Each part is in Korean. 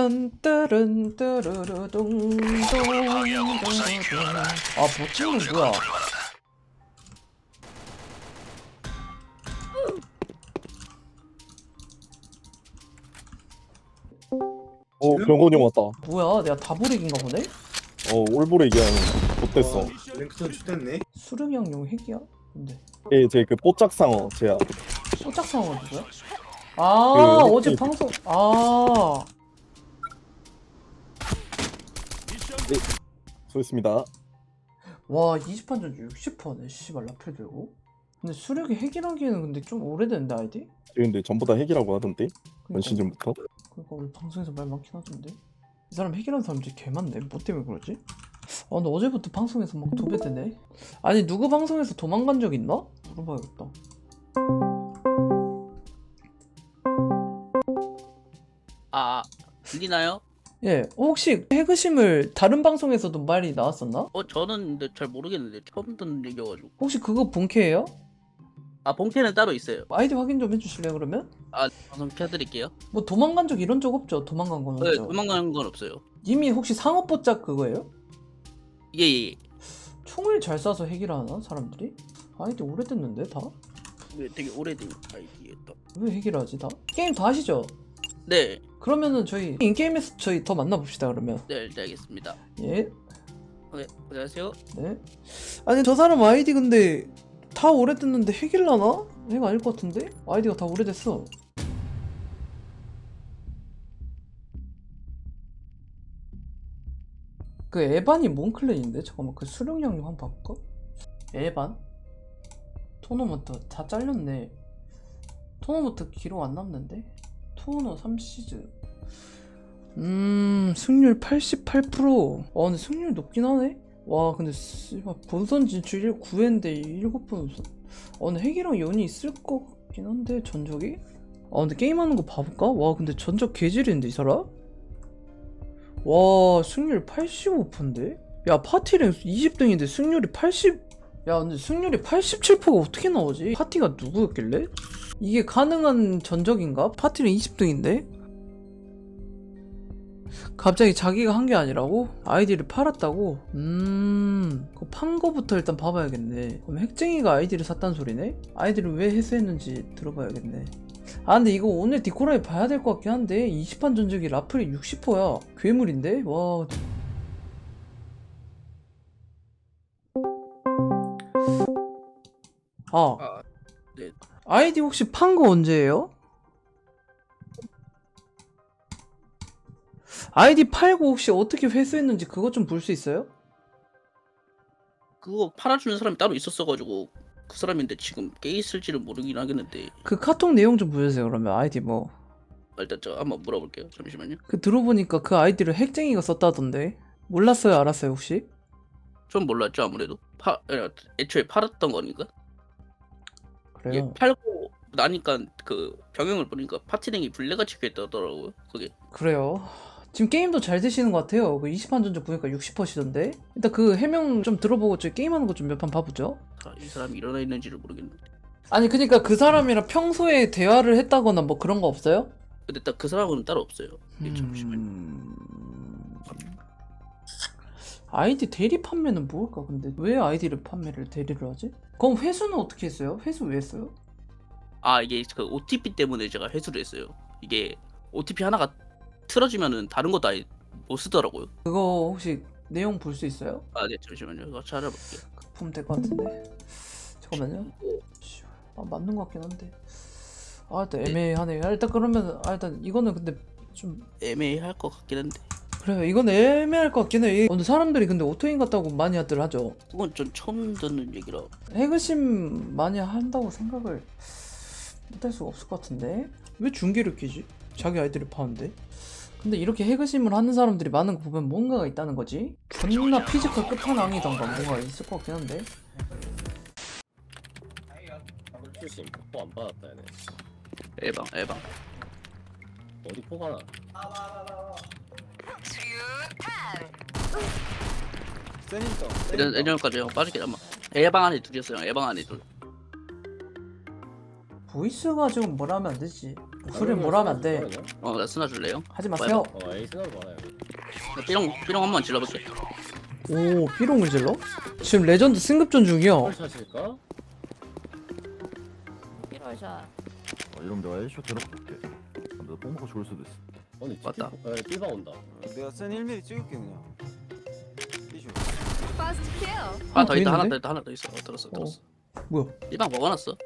딴따른 따르르둥 아 버티는 뭐야 어 병건이 형 왔다. 뭐야 내가 다보릭인가 보네? 어 올보레 얘기하는 못됐어. 랭크전 죽됐네. 수릉형용 핵이야? 근데 얘제그 뽀짝상어 쟤야. 소짝상어가 누구야? 아 그 어제 핵- 방송 아 수고했습니다. 와 20판 전주 60%네 씨발 라펠 들고 근데 수력이 핵이라기에는 근데 좀 오래됐는데 아이디? 쟤 근데 전부 다 핵이라고 하던데 원 그러니까. 그러니까 우리 방송에서 말 많긴 하던데 이 사람 핵이라는 사람 진짜 개 많네 뭐 때문에 그러지? 아 근데 어제부터 방송에서 막 도배되네 아니 누구 방송에서 도망간 적 있나? 물어봐야겠다 아 들리나요? 예 혹시 핵의심을 다른 방송에서도 말이 나왔었나? 어 저는 근데 잘 모르겠는데 처음 듣는 얘기여가지고 혹시 그거 본캐예요? 아 본캐는 따로 있어요 아이디 확인 좀 해주실래요 그러면? 아 방송 켜드릴게요 뭐 도망간 적 이런 적 없죠? 도망간 건 네 없죠? 도망가는 건 없어요 이미 혹시 상업보짝 그거예요? 예예 총을 잘 쏴서 핵이라 하나 사람들이? 아이디 오래됐는데 다? 네, 되게 오래된 아이디였다 왜 핵이라 하지 다? 게임 다 하시죠? 네 그러면은 저희 인게임에서 저희 더 만나봅시다 그러면 네, 네 알겠습니다 예? 네 안녕하세요 네? 아니 저 사람 아이디 근데 다 오래됐는데 핵일라나? 핵 아닐 것 같은데? 아이디가 다 오래됐어 그 에반이 뭔 클랜인데? 잠깐만 그 수령량용 한번 봐볼까? 에반? 토너먼트 다 잘렸네 토너먼트 기록 안 남는데? 토너 3시즌 음 승률 88%와 근데 승률 높긴 하네? 와 근데 본선 진출 9회인데 7번 우선 아 근데 핵이랑 연이 있을 것 같긴 한데 전적이? 아 근데 게임하는 거 봐볼까? 와 근데 전적 개질인데 이 사람? 와 승률 85%인데? 야 파티랭 20등인데 승률이 80... 야 근데 승률이 87%가 어떻게 나오지? 파티가 누구였길래? 이게 가능한 전적인가? 파티랭 20등인데? 갑자기 자기가 한 게 아니라고? 아이디를 팔았다고? 음... 그거 판 거부터 일단 봐봐야겠네 그럼 핵쟁이가 아이디를 샀단 소리네? 아이디를 왜 회수했는지 들어봐야겠네 아 근데 이거 오늘 디코라에 봐야 될 것 같긴 한데 20판 전적이 라플이 60%야 괴물인데? 와 아, 아, 네. 아이디 혹시 판 거 언제예요? 아이디 팔고 혹시 어떻게 회수했는지 그것 좀 볼 수 있어요? 그거 팔아주는 사람이 따로 있었어가지고 그 사람인데 지금 깨 있을지는 모르긴 하겠는데. 그 카톡 내용 좀 보여주세요 그러면. 아이디 뭐. 그 일단 저 한번 물어볼게요. 잠시만요. 들어보니까 그 아이디를 핵쟁이가 썼다던데. 몰랐어요 알았어요 혹시? 좀 몰랐죠 아무래도. 파 에, 애초에 팔았던 거니까 그래요. 팔고 나니까 그 병영을 보니까 파티랭이 블레가 찍혀있더라고요 그게. 그래요. 지금 게임도 잘 되시는 것 같아요. 그 20판 전적 보니까 60%시던데. 일단 그 해명 좀 들어보고 저 게임하는 거 좀 몇 판 봐보죠. 아, 이 사람이 일어나 있는지를 모르겠는데. 아니 그니까 그 사람이랑 평소에 대화를 했다거나 뭐 그런 거 없어요? 근데 딱 그 사람은 따로 없어요. 예, 잠시만요. 음... 아이디 대리 판매는 뭘까 근데? 왜 아이디를 판매를 대리를 하지? 그럼 회수는 어떻게 했어요? 회수 왜 했어요? 아 이게 그 OTP 때문에 제가 회수를 했어요. 이게 OTP 하나가 틀어지면은 다른 것도 아예 못 쓰더라고요. 그거 혹시 내용 볼 수 있어요? 아 네 잠시만요. 이거 찾아볼게요. 보면 될 것 같은데. 잠깐만요. 아 맞는 것 같긴 한데. 아 일단 애매하네 아, 일단 그러면 아 일단 이거는 근데 좀 애매할 것 같긴 한데 그래요. 이건 애매할 것 같긴 해. 근데 사람들이 근데 오토인 같다고 많이 하들 하죠? 그건 좀 처음 듣는 얘기라. 핵의심 많이 한다고 생각을 못할 수가 없을 것 같은데? 왜 중계를 끼지? 자기 아이들을 파는데? 근데 이렇게 핵의심을 하는 사람들이 많은 거 보면 뭔가가 있다는 거지? 존나 피지컬 끝판왕이던가 뭔가 있을 것 같긴 한데? 출신 포안 받았다 얘네. 에방 에방 어디 포가 나 이런 내년까지 형 빠질게 아마 에방 안에 둘이었어요 에방 안에 둘 보이스가 지금 뭐라 하면 안 되지 소리 뭐라 하면 안 돼 어, 나 스나 줄래요? 하지 마세요 어 에이스나로 많아요. 나 삐롱 삐롱 한번 질러볼게. 오 삐롱을 질러? 지금 레전드 승급전 중이야 헐? 1월샷 어, 이러면 내가 1쇼 데려볼게 내가 뽕 먹고 죽을 수도 있어 아니 맞다. 에 삐방 온다. 내가 센 1mm 찍을게 그냥 케어 아, 더더 있다. 하나 있는데? 더 있다. 하나 더 있어. 어, 들었어. 들었어. 뭐야 삐방 먹어놨어.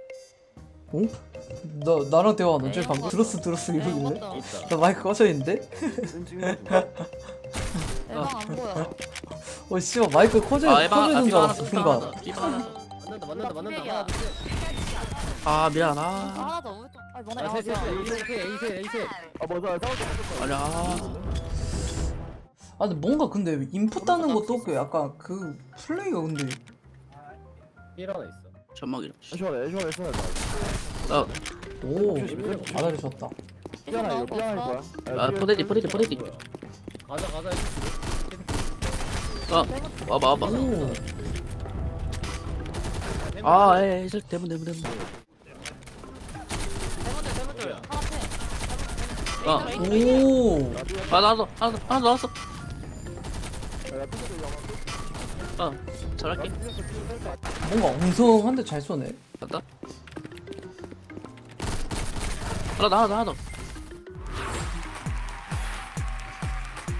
나 나랑 대화 안 언제 방금 들었어 들었어 이러길래 있다. 나 마이크 꺼져 있는데? 내방 안 보여 어 씨발 마이크 꺼져 아, 에방 꺼져 아, 있는 줄 삐방 하나 알았어 더. 하나 순간 더. 삐방 하나 더. 만난다 만난다 만난다. 하나 둘 셋. 아, 미안. 아, 하나 더 오른쪽 아니 뭐네 아, 아 셋, 셋, 뭐야 셋, 에이셋, 에이셋, 에이셋. 아 맞아 싸우자 아니야. 아 근데 뭔가 근데 인풋 따는 것도 없고 약간 그 플레이가 근데 삐 하나 있어. 전막이랑. 애쇼 애쇼 애쇼 나, 오 아다리 좋다 삐하나 이거 삐하나 거야 아, 포대디, 포대디, 포대디. 뭐야? 가자 가자. 어, 와봐, 와봐. 오 아, 에이, 저 대문, 대문, 대문. 대문들 대문들 하나 패 어, 오 아, 나왔어. 하나 더, 하나 더 나왔어. 어, 잘할게. 뭔가 엉성한데 잘 쏘네 간다. 하나 더, 하나 더, 하나 더.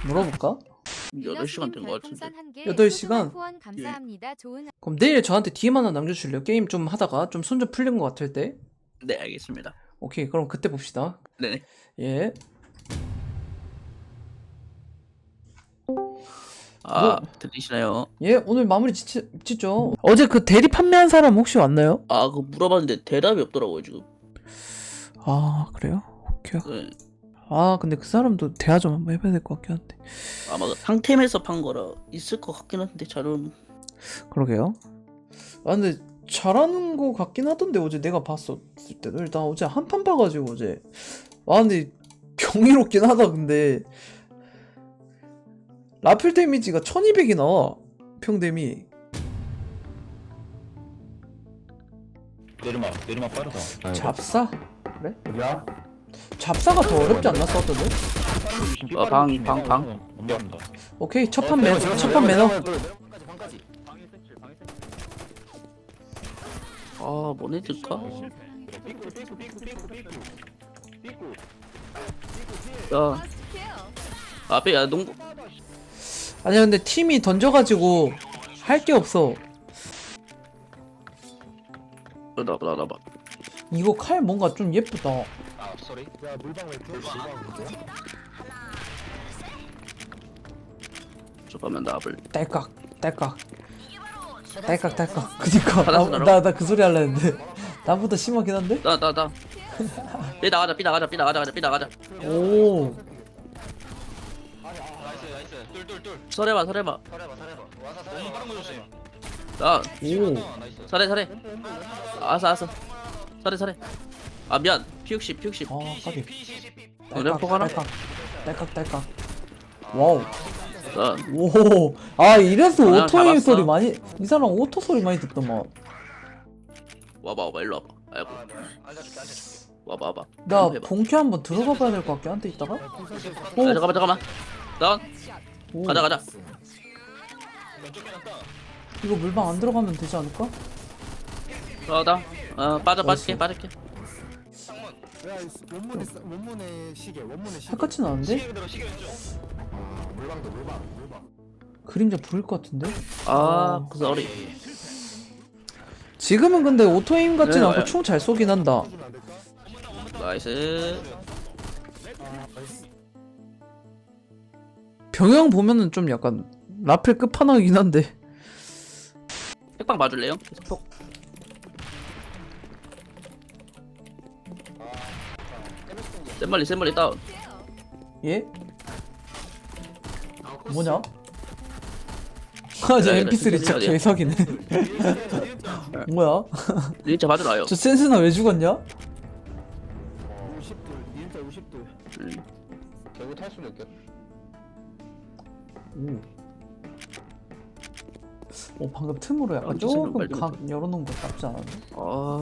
물어볼까? 8시간 된거 같은데. 여덟 시간? 후원 감사합니다. 좋은 그럼 내일 저한테 DM 하나 남겨주실래요? 게임 좀 하다가 좀 손 좀 풀린 것 같을 때 네, 알겠습니다. 오케이 그럼 그때 봅시다 네네. 예 아, 들리시나요? 예, 오늘 마무리 짓, 짓죠. 어제 그 대리 판매한 사람 혹시 왔나요? 아, 그거 물어봤는데 대답이 없더라고요, 지금. 아, 그래요? 오케이. 네. 아, 근데 그 사람도 대화 좀 한번 해봐야 될 것 같긴 한데. 아마 그 상템에서 판 거라 있을 것 같긴 한데, 잘은. 그러게요. 아, 근데 잘하는 거 같긴 하던데, 어제 내가 봤었을 때도. 일단 어제 한 판 봐가지고, 어제. 아, 근데 경이롭긴 하다, 근데. 라플 데미지가 1200이 나와. 평댐이. 내리막 내리막 빠르다 잡사? 야 잡사가 더 어렵지 않나 썼던데? 어, 방, 방, 방. 엄마한다 오케이, 첫판 매, 첫판 매너. 아, 뭐네 들까? 야, 앞에, 야, 농구. 아니야 근데 팀이 던져가지고 할 게 없어. 어, 나, 나, 나, 봐. 이거 칼 뭔가 좀 예쁘다. 야 물방 왜 이렇게 물방 잠깐만, 나 앞을. 딸깍 딸깍. 딸깍 딸깍. 그니까. 받았어, 나나 그 소리 할라 했는데. 나보다 심하긴 한데? 나, 나, 나. 삐 나가자, 삐 나가자, 삐 나가자, 삐 나가자. 오 설해봐, 설해봐. 나, 오. 설해, 설해. 알았어, 알았어. 설해, 설해. 아, 미안. 피육십, 피육십. 아 까비 어, 내가 포가나? 딸깍 딸깍 딸깍 와우 나, 오 아 이래서 그냥 오토 에임 잡았어. 소리 많이 이 사람 오토 소리 많이 듣더만 와봐, 와봐, 일로 와봐. 아이고. 와봐, 와봐. 나 해봐. 본캐 한번 들어가 봐야 될 것 같긴 한데 이따가 야, 잠깐만, 잠깐만. 나, 오. 가자, 가자. 이거 물방 안 들어가면 되지 않을까? 어, 나. 어, 빠져, 빠질게, 빠질게. 야 원문에 쓰- 원문에 시계 원문에 시계 똑같진 않은데? 물방도 물방 물방 그림자 부를 것 같은데? 아, 그 소리. 지금은 근데 오토에임 같진 네, 않고 네. 총 잘 쏘긴 한다. 해주면 안 될까? 나이스. 병영 보면은 좀 약간 라펠 끝판왕이긴 한데. 핵방 봐줄래요? 폭. 센멀리, 센멀리 다운. 예? 뭐냐? 아, 저 그래, MP3 그래, 진짜? 개사기네. 뭐야? 진짜 봐주라요. 저 센스나 왜 죽었냐? 50돌 니은자 50돌 음. 결국 탈 수는 있겠. 오. 오 방금 틈으로 약간 아, 조금 각 열어놓은 거 나쁘지 않았네. 아,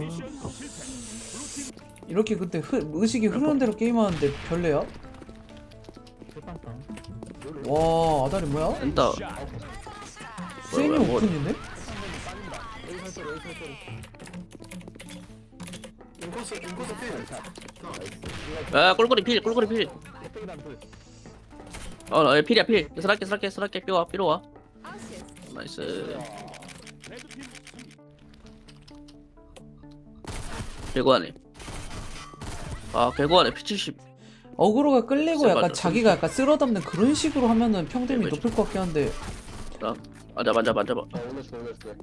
이렇게 그때 흐, 의식이 흐르는 대로 게임하는데 별래야? 와 아다리 뭐야? 된다. 세미 뭐야, 뭐. 필아 꿀꿀이 필 꿀꿀이 필. 어 어, 필이야 필. 스라게 스라게 스라게 삐와 삐로 와. 나이스. 개구하네. 아 개구하네 P70. 어그로가 끌리고 약간 맞아. 자기가 약간 쓸어담는 그런 식으로 하면은 평댐이 네, 높을 것 같긴 한데 맞아 맞아 맞아. 아 올렸어 올렸어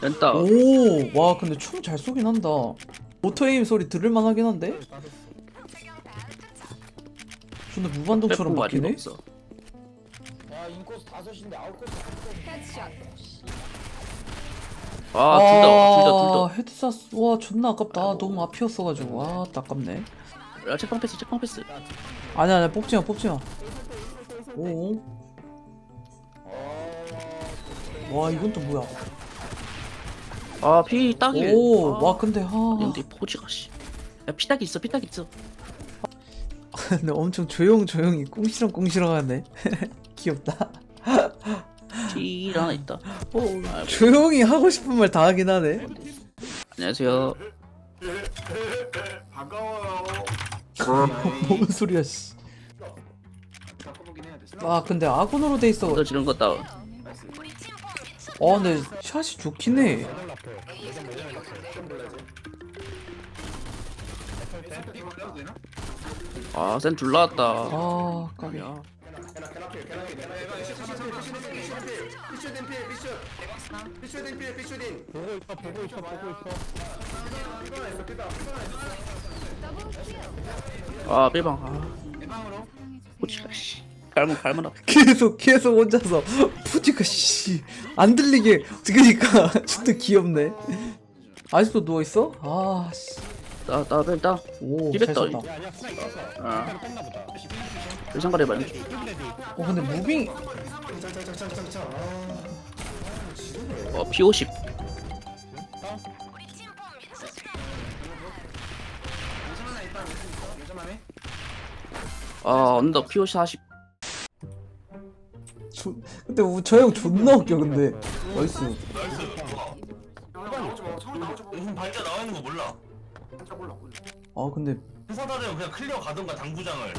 된다. 오 와 근데 총잘 쏘긴 한다 오토에임 소리 들을만 하긴 한데? 근데 무반동처럼? 없어. 야 인코스 다섯인데 아웃코스 아둘다둘다 둘 다. 헤드샷 와 존나 아깝다 너무 앞이었어가지고 와 아깝네 야 책방 패스 책방 패스. 아니야 아니야 뽑지 마 뽑지 마 오 와 이건 또 뭐야 아 피 딱이. 오와 근데 하 근데 포즈가 씨. 야 피 딱이 있어 피 딱이 있어. 근데 엄청 조용 조용히 꽁시렁 꽁시렁 하네 귀엽다 피 하나 있다. 아이고. 조용히 하고 싶은 말 다 하긴 하네 안녕하세요. 뭔 소리야 씨. 아 근데 아군으로 돼 있어 너 지른 거 다운. 어 근데 샷이 좋긴 해 아 센 둘 나왔다. 아 까비 야. 보고 있어 보고 있어 보고 있어 아 빼방. 아. 포즈가 씨. 갈문 갈문 앞. 계속 계속 혼자서 푸지가 씨안 들리게 그니까 진짜 귀엽네 아직도 누워있어? 아씨 오잘 이랬다, 쐈다 이거. 야 아니야 스나 있었어 아. 일상거래 봐. 어 근데 무빙 어 P50. 아 언더 P50 40. 조, 근데 저 형 존나 웃겨 근데 나이스 무슨 발자 나와 있는 거 몰라. 아 근데 회사다면 그냥 클리어 가던가 당구장을.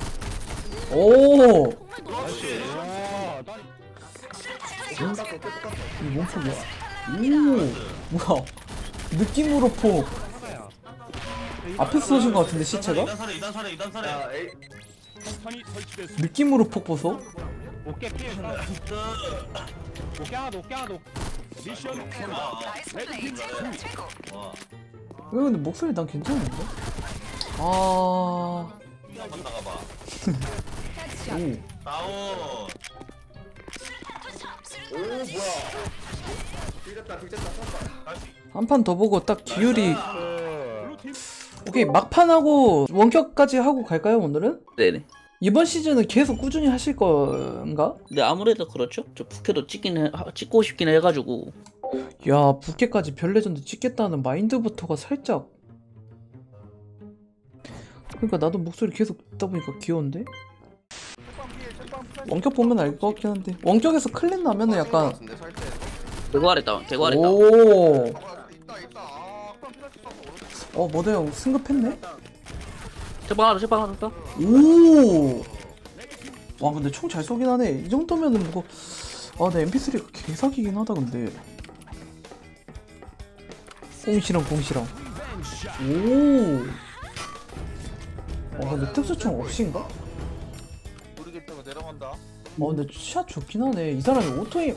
오! 그렇지. 야 딸이 이 몸통 뭐야? 오! 뭐야? 느낌으로 포 앞에서 쏘신 것 같은데 시체가? 이단 사례 이단 사례 이단 사례. 느낌으로 폭 보소? 어깨 피해 준다. 어깨 하나도 어깨 하나도 와. 왜 근데 목소리 난 괜찮은데? 아... 한번 나가봐. 오 다운. 한판 더 보고 딱 기율이 오케이 막판하고 원격까지 하고 갈까요 오늘은? 네네. 이번 시즌은 계속 꾸준히 하실 건가? 근데 아무래도 그렇죠. 저 부캐도 찍긴 해, 하- 찍고 싶긴 해가지고. 야 부캐까지 별레전드 찍겠다는 마인드부터가 살짝 그러니까 나도 목소리 계속 듣다 보니까 귀여운데? 원격 보면 알 것 같긴 한데 원격에서 클랜 나면은 약간 개구 아래 다운. 개구 아래 다운. 오. 어 모대 형 승급했네? 책방 하나 책방 하나 더. 오. 와 근데 총 잘 쏘긴 하네. 이 정도면은 뭐. 아, 내 MP3가 개사기긴 하다 근데. 꽁시랑 꽁시랑. 오. 와 근데 특수총 없인가? 모르겠다고 내려간다 아 근데 샷 좋긴 하네. 이 사람이 오토임.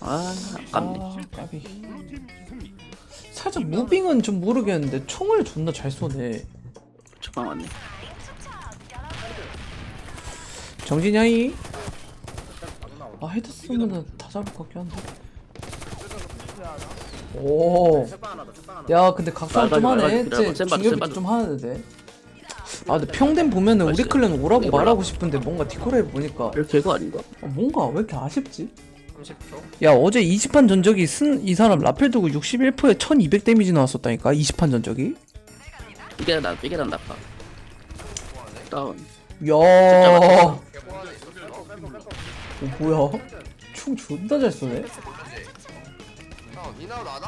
아 아깝네. 아 까비. 살짝 무빙은 좀 모르겠는데 총을 존나 잘 쏘네. 책방 왔네. 정진양이 아 헤드 쓰면은 다 잡을 것 같긴 한데 오야 근데 각성 좀 말가지, 하네 말가지. 쟤. 좀 하는데 아 근데 평댐 보면은 우리. 클랜 오라고 말하고 싶은데 뭔가 디코레 보니까 왜 개구 아닌가? 아, 뭔가 왜 이렇게 아쉽지? 30초. 야 어제 20판 전적이 쓴 이 사람 라펠 두고 61%에 1200 데미지 나왔었다니까 20판 전적이 이게 나 이게 난 나빠. 다운. 야. 어, 뭐야 총 존나 잘 쏘네 형 니나도 안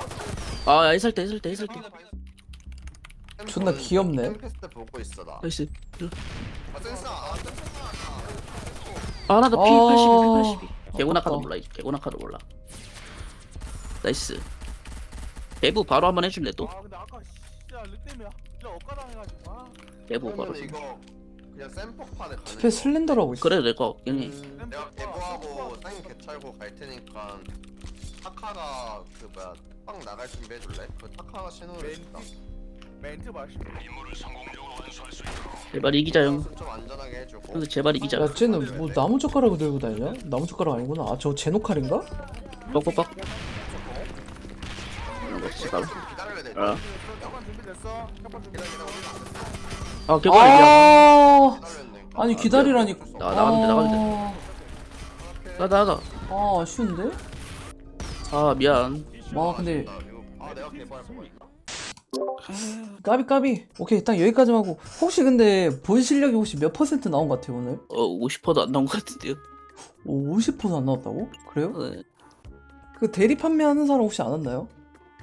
와? 아 있을 때 있을 때 있을 때. 존나 귀엽네 템페스트 보고 있어 나. 나이스. 아 센스 아 센스 아 나도 아. P82 P82. 개고나카도 아깝다. 몰라 이제 개고나카도 몰라. 나이스. 대부 바로 한번 해줄래 또? 아 근데 아까 진짜 르 때문에 진짜 엇가당 해가지고 아 대부 바로. 그러면 이거 그냥 샘폭판에 가는 투페 슬렌더라고 있어 그래도 될것 같긴 해. 내가 개보하고 땅 개찰고 갈 테니까 타카가 그 뭐야 빵 나갈 준비해 줄래? 그 타카가 신호를 준다. 멘트 마시 제발 이기자 형. 좀 안전하게 해주고. 형들 제발 이기자. 야 쟤는 뭐 나무 젓가락을 들고 다니냐? 나무 젓가락 아니구나 아저 제노칼인가? 뻑뻑뻑. 기다려야 돼. 아, 준비됐어? 준비 아 개발. 아 기다렸네. 아니 기다리라니까 나- 나가면 돼, 나가면 돼. 아, 나가 나가. 아 아쉬운데? 아 미안. 와 근데 아 내가 거야. 까비 까비 오케이 딱 여기까지만 하고 혹시 근데 본 실력이 혹시 몇 퍼센트 나온 것 같아요 오늘? 어 50%도 안 나온 것 같은데요. 오 50%도 안 나왔다고? 그래요? 네. 그 대리 판매하는 사람 혹시 안 왔나요?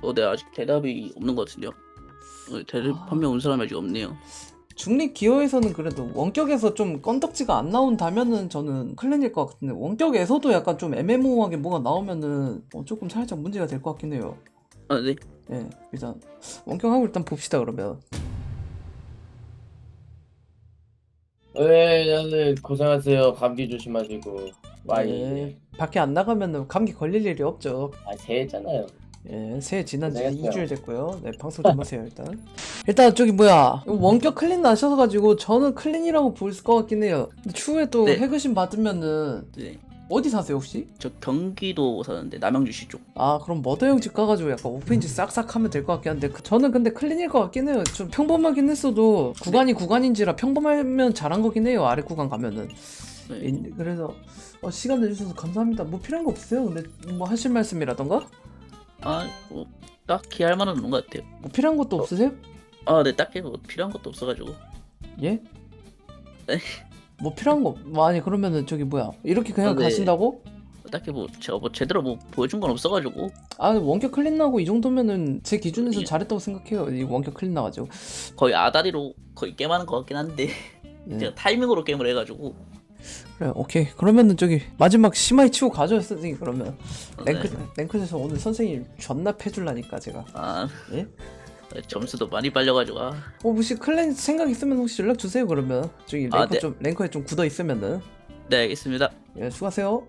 어, 네 아직 대답이 없는 것 같은데요. 어, 대답 아. 판매 온 사람이 아직 없네요. 중립 기어에서는 그래도 원격에서 좀 건덕지가 안 나온다면은 저는 클랜일 것 같은데 원격에서도 약간 좀 애매모호하게 뭐가 나오면은 어, 조금 살짝 문제가 될 것 같긴 해요. 아 네. 예, 일단 원격하고 일단 봅시다 그러면. 네, 다들 고생하세요. 감기 조심하시고. 많이. 예, 밖에 안 나가면은 감기 걸릴 일이 없죠. 아, 새해잖아요. 예, 새해 지난 지 알겠어요. 2주일 됐고요. 네, 방송 좀 하세요, 일단. 일단, 저기, 뭐야. 원격 클린 나셔가지고, 저는 클린이라고 볼것 같긴 해요. 근데 추후에 또 네. 해그심 받으면은, 네. 어디 사세요, 혹시? 저 경기도 사는데 남양주시 쪽. 아, 그럼 머더형 집 가가지고 약간 오픈지 싹싹 하면 될 것 같긴 한데, 그- 저는 근데 클린일 것 같긴 해요. 좀 평범하긴 했어도, 구간이 구간인지라 평범하면 잘한 거긴 해요, 아래 구간 가면은. 네. 인- 그래서, 어, 시간 내주셔서 감사합니다. 뭐 필요한 거 없어요? 근데, 뭐 하실 말씀이라던가? 아, 뭐 딱히 할 만은 없는 것 같아요. 뭐 필요한 것도 없으세요? 아, 네, 딱히 뭐 필요한 것도 없어가지고. 예? 네. 뭐 필요한 거, 뭐 아니 그러면은 저기 뭐야 이렇게 그냥 아, 네. 가신다고? 딱히 뭐 제가 뭐 제대로 뭐 보여준 건 없어가지고. 아 원격 클린 나고 이 정도면은 제 기준에서 예. 잘했다고 생각해요 이 원격 클린 나가지고 거의 아다리로 거의 게임하는 것 같긴 한데 예. 제가 타이밍으로 게임을 해가지고. 그래 오케이 그러면은 저기 마지막 심하이 치고 가죠 선생님 그러면 어, 랭크 네. 랭크에서 오늘 선생님 존나 패줄라니까 제가 아, 예? 점수도 많이 빨려가지고. 아, 어 혹시 클랜 생각 있으면 혹시 연락 주세요 그러면 저기 랭크 아, 네. 좀 랭크에 좀 굳어 있으면은 네, 알겠습니다. 예 수고하세요